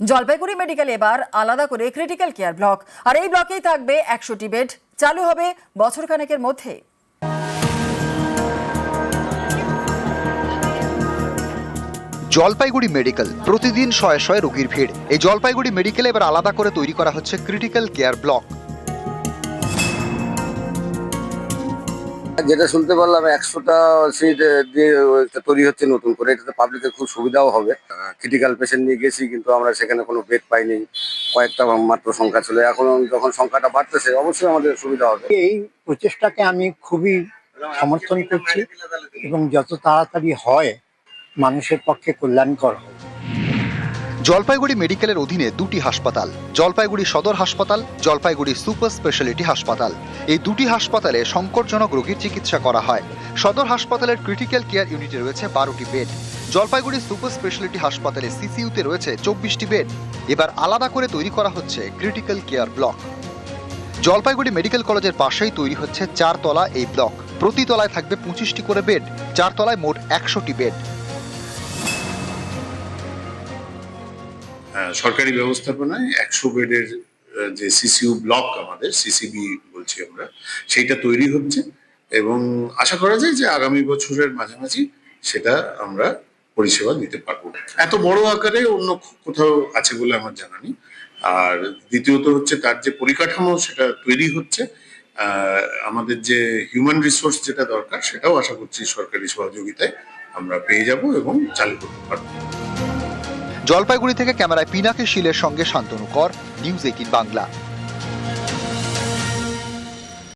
Jalpaiguri medical এবার আলাদা করে ক্রিটিক্যাল কেয়ার ব্লক আর এই ব্লকেই থাকবে একশোটি বেড চালু হবে বছর খানেকের মধ্যে। জলপাইগুড়ি মেডিকেল প্রতিদিন শয়ে শয়ে রোগীর ভিড়। এই জলপাইগুড়ি মেডিকেলে এবার আলাদা করে তৈরি করা হচ্ছে ক্রিটিক্যাল কেয়ার ব্লক যেটা শুনতে পারলাম, একশোটা সিট দিয়ে তৈরি হচ্ছে নতুন করে। এটাতে পাবলিকের খুব সুবিধাও হবে। ক্রিটিক্যাল পেশেন্ট নিয়ে গেছি, কিন্তু আমরা সেখানে কোনো বেড পাইনি। কয়েকটা মাত্র সংখ্যা ছিল। এখন যখন সংখ্যাটা বাড়তেছে, অবশ্যই আমাদের সুবিধা হবে। এই প্রচেষ্টাকে আমি খুবই সমর্থন করছি এবং যত তাড়াতাড়ি হয়, মানুষের পক্ষে কল্যাণকর হবে জলপাইগুড়ি মেডিকেলের অধীনে দুটি হাসপাতাল, জলপাইগুড়ি সদর হাসপাতাল, জলপাইগুড়ি সুপার স্পেশালিটি হাসপাতাল। এই দুটি হাসপাতালে সংকটজনক রোগীর চিকিৎসা করা হয়। সদর হাসপাতালের ক্রিটিক্যাল কেয়ার ইউনিটে রয়েছে বারোটি বেড। জলপাইগুড়ি সুপার স্পেশালিটি হাসপাতালে সিসিইউতে রয়েছে চব্বিশটি বেড। এবার আলাদা করে তৈরি করা হচ্ছে critical care block. Jalpaiguri medical কলেজের পাশেই তৈরি হচ্ছে চারতলা এই ব্লক। প্রতি তলায় থাকবে পঁচিশটি করে বেড চার তলায় মোট একশোটি বেড। সরকারি ব্যবস্থাপনায় একশো বেডের যে সিসিউ ব্লক আমাদের সিসিবি বলছি আমরা, সেইটা তৈরি হচ্ছে এবং আশা করা যায় যে আগামী বছরের মাঝামাঝি সেটা আমরা পরিষেবা দিতে পারব। এত বড় আকারে অন্য কোথাও আছে বলে আমার জানা নেই। আর দ্বিতীয়ত হচ্ছে তার যে পরিকাঠামো সেটা তৈরি হচ্ছে। আমাদের যে হিউম্যান রিসোর্স যেটা দরকার সেটাও আশা করছি সরকারি সহযোগিতায় আমরা পেয়ে যাব এবং চালু করতে পারব। জলপাইগুড়ি থেকে ক্যামেরায় পিনাকে শিলের সঙ্গে শান্তনু কর নিউজ এইটিন বাংলা।